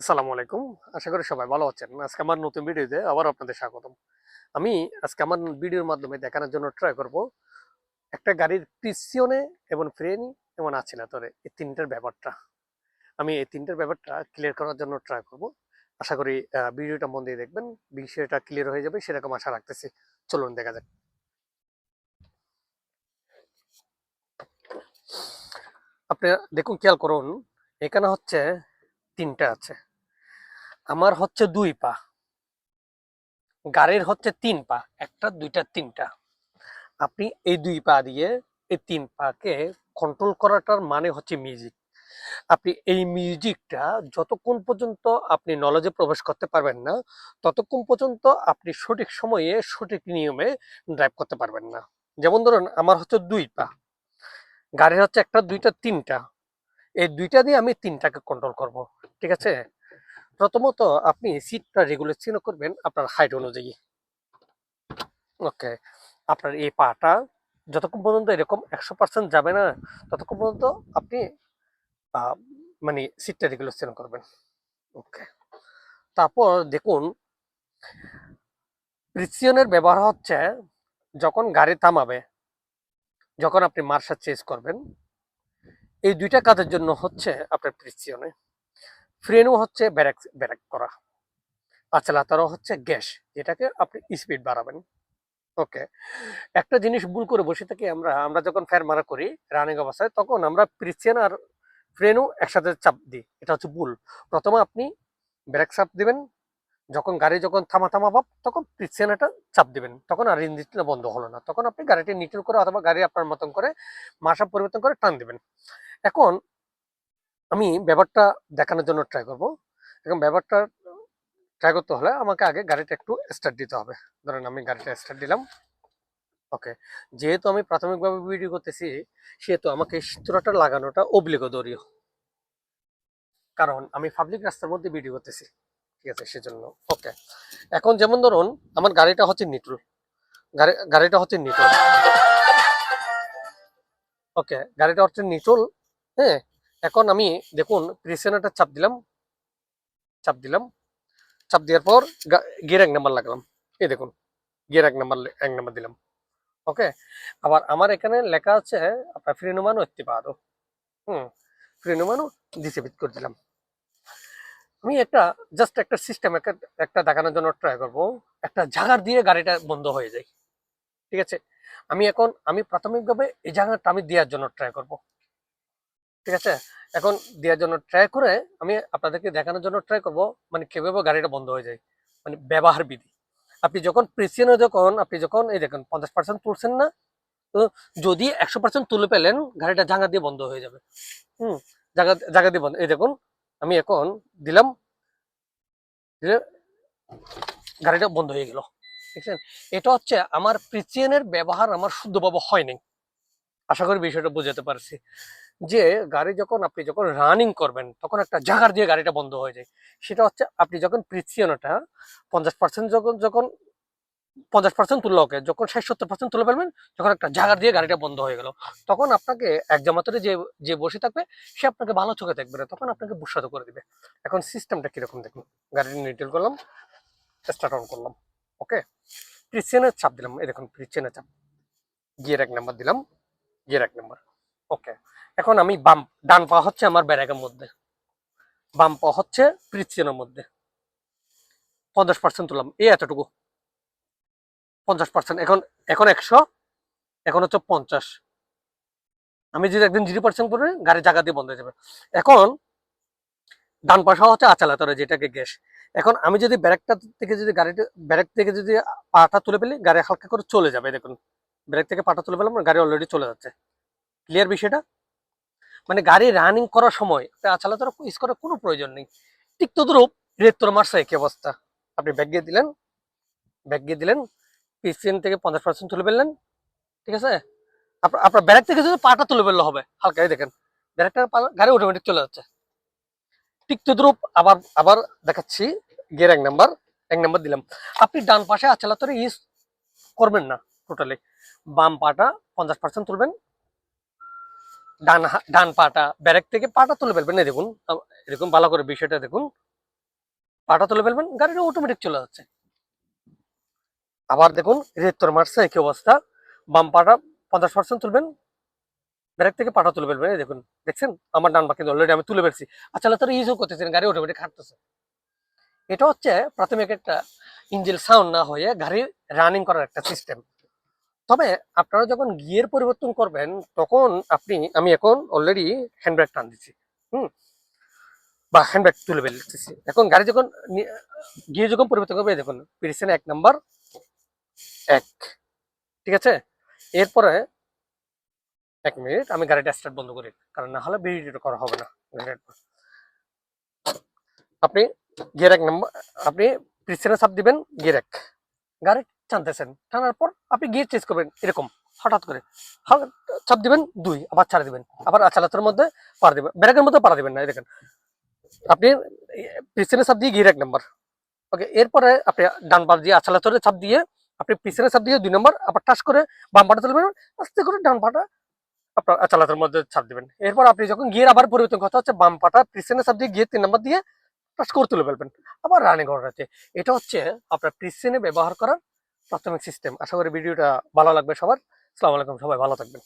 আসসালামু আলাইকুম। আশা করি সবাই ভালো আছেন। আজকে আমার নতুন ভিডিওতে আবার আপনাদের স্বাগতম। আমি আজকে আমার ভিডিওর মাধ্যমে দেখানোর জন্য ট্রাই করব একটা গাড়ির পিছনে এবং ফ্রেনি এবং আছিলাতরে এই তিনটার ব্যাপারটা। আমি এই তিনটার ব্যাপারটা ক্লিয়ার করার জন্য ট্রাই করব। আশা করি ভিডিওটা মন দিয়ে দেখবেন। বিষয়টা ক্লিয়ার হয়ে যাবে, সেরকম আশা রাখতেছি। চলুন, দেখা যাক। আপনি দেখুন, খেয়াল করুন, এখানে হচ্ছে তিনটা আছে। আমার হচ্ছে দুই পা। গাড়ির হচ্ছে তিন পা, একটা, দুইটা, তিনটা। আপনি এই দুই পা দিয়ে এই তিন পাকে কন্ট্রোল করাটার মানে হচ্ছে মিউজিক আপনি এই মিউজিকটা যতক্ষণ পর্যন্ত আপনি নলেজে প্রবেশ করতে পারবেন না, ততক্ষণ পর্যন্ত আপনি সঠিক সময়ে, সঠিক নিয়মে ড্রাইভ করতে পারবেন না। যেমন ধরুন, আমার হচ্ছে দুই পা। গাড়ির হচ্ছে একটা, দুইটা, তিনটা। এই দুইটা দিয়ে আমি তিনটাকে কন্ট্রোল করব, ঠিক আছে? প্রথমত আপনি সিটটা রেগুলেশন করবেন আপনার হাইট অনুযায়ী। ওকে আপনার এই পাটা যতক্ষণ পর্যন্ত এরকম একশো পার্সেন্ট যাবে না, ততক্ষণ পর্যন্ত আপনি মানে সিটটা রেগুলেশন করবেন। ওকে তারপর দেখুন প্রিসিয়নের ব্যবহার হচ্ছে যখন গাড়ি থামাবে, যখন আপনি মার্শাল চেঞ্জ করবেন, এই দুইটা কাজের জন্য হচ্ছে আপনার প্রিসিয়নে ফ্রেনও হচ্ছে ব্যারাক ব্যারাক করা। আচ্ছা লাতারও হচ্ছে গ্যাস, যেটাকে আপনি স্পিড বাড়াবেন। ওকে, একটা জিনিস ভুল করে বসে থাকি আমরা আমরা যখন ফ্যার মারা করি রানিং অবস্থায়, তখন আমরা প্রিসিয়ান আর ফ্রেনও একসাথে চাপ দিই। এটা হচ্ছে ভুল। প্রথমে আপনি ব্রেক চাপ দিবেন, যখন গাড়ি যখন থামা থামা ভাব, তখন একটা চাপ দিবেন। তখন আর ইঞ্জিনটা বন্ধ হলো না। তখন আপনি গাড়িটি নিটল করে অথবা গাড়ি আপনার মতন করে মাসা পরিবর্তন করে টান দিবেন। এখন আমি ব্যাপারটা দেখানোর জন্য ট্রাই করব। এখন ব্যাপারটা ট্রাই করতে হলে আমাকে আগে গাড়িটা একটু স্টার্ট দিতে হবে। ধরেন আমি গাড়িটা স্টার্ট দিলাম। ওকে যেহেতু আমি প্রাথমিকভাবে ভিডিও করতেছি, সেহেতু আমাকে চিত্রটা লাগানোটা অব্লিগদরীয় কারণ আমি পাবলিক রাস্তার মধ্যে ভিডিও করতেছি। ঠিক আছে, সেজন্য। ওকে এখন যেমন ধরুন, আমার গাড়িটা হচ্ছে নিটল গাড়ি, গাড়িটা হচ্ছে নিটল ওকে গাড়িটা হচ্ছে নিটল হ্যাঁ? এখন আমি দেখুন প্রেসিয়নটা চাপ দিলাম। চাপ দিলাম। চাপ দেওয়ার পর গিয়ার এক নাম্বার লাগলাম। এই দেখুন গিয়ার এক নাম্বার এক নাম্বার দিলাম। ওকে আবার আমার এখানে লেখা আছে, আপনার ফ্রিনুমানও একটি পারো হুম ফ্রিনুমানও ডিসেবিট করে দিলাম। আমি একটা জাস্ট একটা সিস্টেম একটা একটা দেখানোর জন্য ট্রাই করব। একটা জাগার দিয়ে গাড়িটা বন্ধ হয়ে যায়। ঠিক আছে? আমি এখন, আমি প্রাথমিকভাবে এই জায়গাটা আমি দেওয়ার জন্য ট্রাই করব। ঠিক আছে? এখন দেওয়ার জন্য ট্রাই করে আমি আপনাদেরকে দেখানোর জন্য ট্রাই করব মানে কীভাবে গাড়িটা বন্ধ হয়ে যায় মানে ব্যবহার বিধি। আপনি যখন প্রেসিয়নে যখন, আপনি যখন এই দেখেন, পঞ্চাশ পার্সেন্ট তুলছেন না, তো যদি একশো পার্সেন্ট তুলে পেলেন, গাড়িটা জায়গা দিয়ে বন্ধ হয়ে যাবে। হুম জায়গা জায়গা দিয়ে বন্ধ। এই দেখুন, আমি এখন দিলাম, দিলে গাড়িটা বন্ধ হয়ে গেল। ঠিক আছে? এটা হচ্ছে আমার প্রিসিয়নের ব্যবহার আমার শুদ্ধভাবে হয়নি আশা করি বিষয়টা বুঝাতে পারছি। যে গাড়ি যখন আপনি যখন রানিং করবেন, তখন একটা জাগার দিয়ে গাড়িটা বন্ধ হয়ে যায়। সেটা হচ্ছে আপনি যখন প্রিসিয়নটা পঞ্চাশ পার্সেন্ট যখন যখন পঞ্চাশ পার্সেন্ট তুললো ওকে, যখন ষাট সত্তর পার্সেন্ট তুলে ফেলবেন যখন একটা জাগার দিয়ে গাড়িটা বন্ধ হয়ে গেল। তখন আপনাকে এক জামাতরে যে যে বসে থাকবে, সে আপনাকে ভালো চোখে দেখবে না, তখন আপনাকে বুসাদ করে দিবে। এখন সিস্টেমটা কীরকম দেখুন? গাড়িটা নিটেল করলাম স্টার্ট অন করলাম ওকে প্রিসিয়নের চাপ দিলাম, এই দেখুন প্রিসিয়নের চাপ। গিয়ার এক নাম্বার দিলাম। গিয়ার এক নাম্বার ওকে এখন আমি বাম, ডান পা হচ্ছে আমার ব্যারাকের মধ্যে। বাম পা হচ্ছে প্রিসিয়নের মধ্যে। পঞ্চাশ পার্সেন্ট তুললাম। এই এতটুকু। পঞ্চাশ পার্সেন্ট এখন এখন একশো, এখন হচ্ছে পঞ্চাশ। আমি যদি একদিন জিরো পার্সেন্ট করে গাড়ি জায়গা দিয়ে বন্ধ হয়ে যাবে। এখন, ডান পাশা হচ্ছে আচালাতরে, যেটাকে গ্যাস। এখন আমি যদি ব্যারেকটা থেকে যদি গাড়িটা, ব্যারেক থেকে যদি পাটা তুলে ফেলি, গাড়ি হালকা করে চলে যাবে, দেখুন। ব্রেক থেকে পাটা তুলে ফেলাম, গাড়ি অলরেডি চলে যাচ্ছে। ক্লিয়ার বিষয়টা? মানে গাড়ি রানিং করার সময় আচালাতরে ইউজ করার কোনো প্রয়োজন নেই। ঠিক তদ্রুপ রেত্তর মার্সা একই অবস্থা। আপনি ব্যাগ গিয়ে দিলেন ব্যাগ গিয়ে দিলেন পিসিএন থেকে পঞ্চাশ পার্সেন্ট তুলে ফেললেন, ঠিক আছে? আপনার আপনার ব্যারেক থেকে যদি পাটা তুলে ফেললে হবে, হালকা দেখেন ব্যারেকটা গাড়ি অটোমেটিক চলে যাচ্ছে। ঠিক তদ্রুপ আবার আবার দেখাচ্ছি গিয়ার এক নাম্বার এক নাম্বার দিলাম। আপনি ডান পাশে আচালাতরে ইউজ করবেন না টোটালি বাম পাটা পঞ্চাশ পার্সেন্ট তুলবেন ডান ডান পাটা, ব্যারেক থেকে পাটা তুলে ফেলবেন। দেখুন এরকম ভালো করে বিষয়টা দেখুন। পাটা তুলে ফেলবেন, গাড়িটা অটোমেটিক চলে যাচ্ছে। আবার দেখুন রেত্তর মারছে কি অবস্থা। বাম পাটা পঞ্চাশ পার্সেন্ট তুলবেন ব্রেক থেকে পাটা তুলে ফেলবেন। এই দেখুন, দেখছেন? আমার ডান পা অলরেডি আমি তুলে ফেলছি। আচ্ছা তারা ইউজও করতেছেন, গাড়ি অটোমেটিক হাঁটতেছে। এটা হচ্ছে প্রাথমিক একটা ইঞ্জিন সাউন্ড না হয়ে গাড়ি রানিং করার একটা সিস্টেম তবে আপনারা যখন গিয়ার পরিবর্তন করবেন, তখন আপনি, আমি এখন অলরেডি হ্যান্ডব্রেক টান দিচ্ছি হুম? বা হ্যান্ডব্রেক তুলে ফেলতেছি এখন গাড়ি যখন গিয়ে যখন পরিবর্তন করবে, দেখুন পিছনে এক নাম্বার, এক, ঠিক আছে? এরপরে এক মিনিট, আমি গাড়িটা স্টার্ট বন্ধ করি, কারণ না হলে ভিডিওটা করা হবে না। আপনি গিয়ার এক নাম্বার, আপনি পিছনে চাপ দিবেন, গিয়ার এক। গাড়ি টানতেছেন। টানার পর আপনি গিয়ার চেঞ্জ করবেন এরকম, হঠাৎ করে। চাপ দিবেন, দুই, আবার ছাড়ে দিবেন। আবার আচালাতের মধ্যে পাড়া দিবেন। ব্রেকের মধ্যে পাড়া দিবেন না দেখেন। আপনি পিছনে চাপ দিয়ে গিয়ার এক নাম্বার। ওকে, এরপরে আপনি ডান পা দিয়ে আচালাতরে চাপ দিয়ে, আপনি পিছনে চাপ দিয়ে দুই নম্বর, আবার টাচ করে বাম পাটা তুলবেন আস্তে করে ডান পাটা আপনার চালাতের মধ্যে চাপ দিবেন। এরপর আপনি যখন গিয়ার আবার পরিবর্তন কথা হচ্ছে, বাম পাটা পিছনে চাপ দিয়ে গিয়ে তিন নম্বর দিয়ে টাচ করে তুলে ফেলবেন। আবার রানিং করাতে এটা হচ্ছে আপনার পিছনে ব্যবহার করার প্রাথমিক সিস্টেম আশা করি ভিডিওটা ভালো লাগবে সবার। আসসালামু আলাইকুম সবাই ভালো থাকবেন।